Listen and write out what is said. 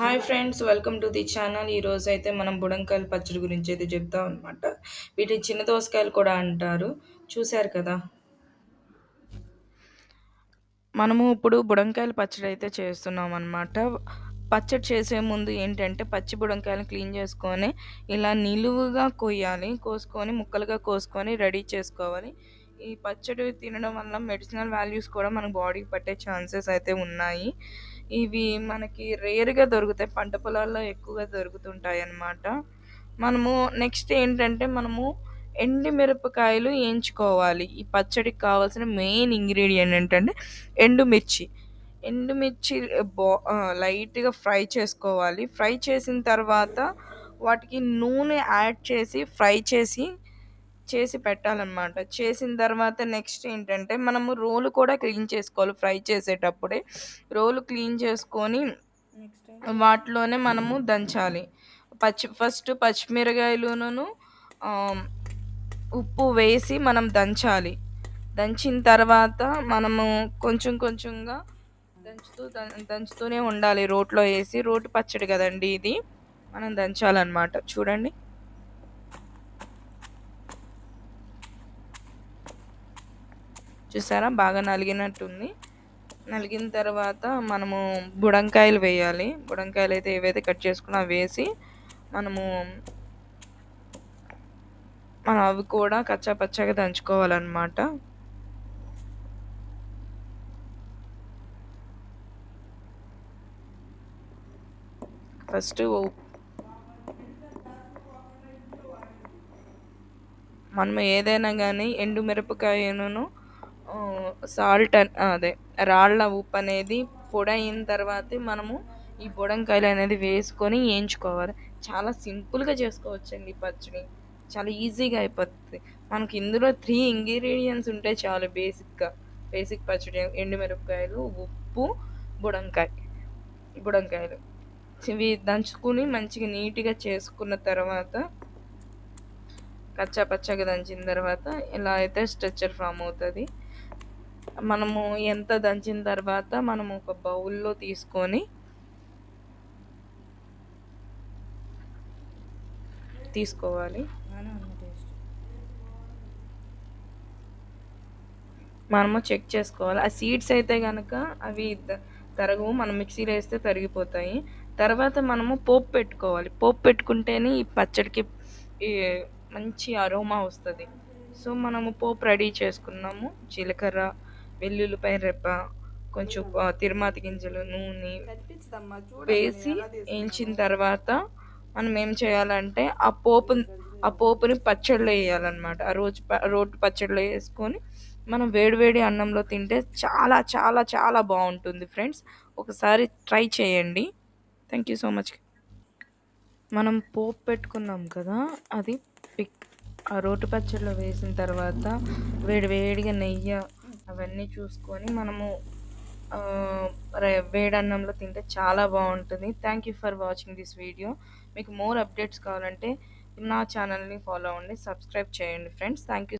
Hi friends welcome to the channel. ఈరోజు అయితే మనం బుడంకాయల పచ్చడి గురించి అయితే చెప్తాం అనమాట వీటిని చిన్న దోసకాయలు కూడా అంటారు. చూశారు కదా? మనము ఇప్పుడు బుడంకాయల పచ్చడి అయితే చేస్తున్నాం అనమాట పచ్చడి చేసే ముందు ఏంటంటే పచ్చి బుడంకాయలు క్లీన్ చేసుకొని ఇలా నిలువుగా కొయ్యాలి. కోసుకొని ముక్కలుగా కోసుకొని రెడీ చేసుకోవాలి. ఈ పచ్చడి తినడం వల్ల మెడిసినల్ వాల్యూస్ కూడా మన బాడీకి పట్టే ఛాన్సెస్ అయితే ఉన్నాయి. ఇవి మనకి రేర్గా దొరుకుతాయి పంట పొలాల్లో ఎక్కువగా దొరుకుతుంటాయి అన్నమాట. మనము నెక్స్ట్ ఏంటంటే మనము ఎండి మిరపకాయలు వేయించుకోవాలి ఈ పచ్చడికి కావాల్సిన మెయిన్ ఇంగ్రీడియంట్ ఏంటంటే ఎండుమిర్చి ఎండుమిర్చి బా లైట్గా ఫ్రై చేసుకోవాలి. ఫ్రై చేసిన తర్వాత వాటికి నూనె యాడ్ చేసి ఫ్రై చేసి చేసి పెట్టాలన్నమాట. చేసిన తర్వాత నెక్స్ట్ ఏంటంటే మనము రోలు కూడా క్లీన్ చేసుకోవాలి ఫ్రై చేసేటప్పుడే. రోలు క్లీన్ చేసుకొని వాటిలోనే మనము దంచాలి. పచ్చి ఫస్ట్ పచ్చిమిరకాయలును ఉప్పు వేసి మనం దంచాలి. దంచిన తర్వాత మనము కొంచెం కొంచెంగా దంచుతూ దంచుతూనే ఉండాలి. రోట్లో వేసి రోటి పచ్చడి కదండి ఇది. మనం దంచాలన్నమాట. చూడండి. చూసారా? బాగా నలిగినట్టుంది. నలిగిన తర్వాత మనము బుడంకాయలు వేయాలి. బుడంకాయలు అయితే ఏవైతే కట్ చేసుకున్నా వేసి మనము మనం అవి కూడా కచ్చా పచ్చగా దంచుకోవాలన్నమాట. ఫస్ట్ మనం ఏదైనా కానీ ఎండు మిరపకాయను సాల్ట్ అదే రాళ్ళ ఉప్పు అనేది పొడి అయిన తర్వాతే మనము ఈ బుడంకాయలు అనేది వేసుకొని వేయించుకోవాలి చాలా సింపుల్గా చేసుకోవచ్చండి పచ్చడి. చాలా ఈజీగా అయిపోతుంది. మనకి ఇందులో త్రీ ఇంగ్రీడియంట్స్ ఉంటే చాలు బేసిక్గా. బేసిక్ పచ్చడి ఎండుమిరపకాయలు ఉప్పు బుడంకాయ బుడంకాయలు. ఇవి దంచుకుని మంచిగా నీట్గా చేసుకున్న తర్వాత కచ్చా పచ్చగా దంచిన తర్వాత ఇలా అయితే స్ట్రెచ్చర్ ఫామ్ అవుతుంది. మనము ఎంత దంచిన తర్వాత మనము ఒక బౌల్లో తీసుకొని తీసుకోవాలి. మనము చెక్ చేసుకోవాలి. ఆ సీడ్స్ అయితే కనుక అవి తరగవు. మనం మిక్సీలో వేస్తే తరిగిపోతాయి. తర్వాత మనము పోపు పెట్టుకోవాలి. పోపు పెట్టుకుంటేనే ఈ పచ్చడికి ఈ మంచి అరోమా వస్తుంది. సో మనము పోపు రెడీ చేసుకున్నాము. జీలకర్ర వెల్లుల్లిపై రెప్ప కొంచెం తిరుమాతి గింజలు నూనె వేసి వేయించిన తర్వాత మనం ఏం చేయాలంటే ఆ పోపు ఆ పోపుని పచ్చడిలో వేయాలన్నమాట. ఆ రోజు రోటి పచ్చడిలో వేసుకొని మనం వేడివేడి అన్నంలో తింటే చాలా చాలా చాలా బాగుంటుంది ఫ్రెండ్స్. ఒకసారి ట్రై చేయండి. Thank you so much. మనం పోపు పెట్టుకున్నాం కదా అది పిక్ ఆ రోటి పచ్చడిలో వేసిన తర్వాత వేడి వేడిగా నెయ్యి అవన్నీ చూసుకొని మనము వేడన్నంలో తింటే చాలా బాగుంటుంది. Thank you for watching this video మీకు మోర్ అప్డేట్స్ కావాలంటే నా ఛానల్ని ఫాలో అవ్వండి. సబ్స్క్రైబ్ చేయండి ఫ్రెండ్స్ థ్యాంక్ యూ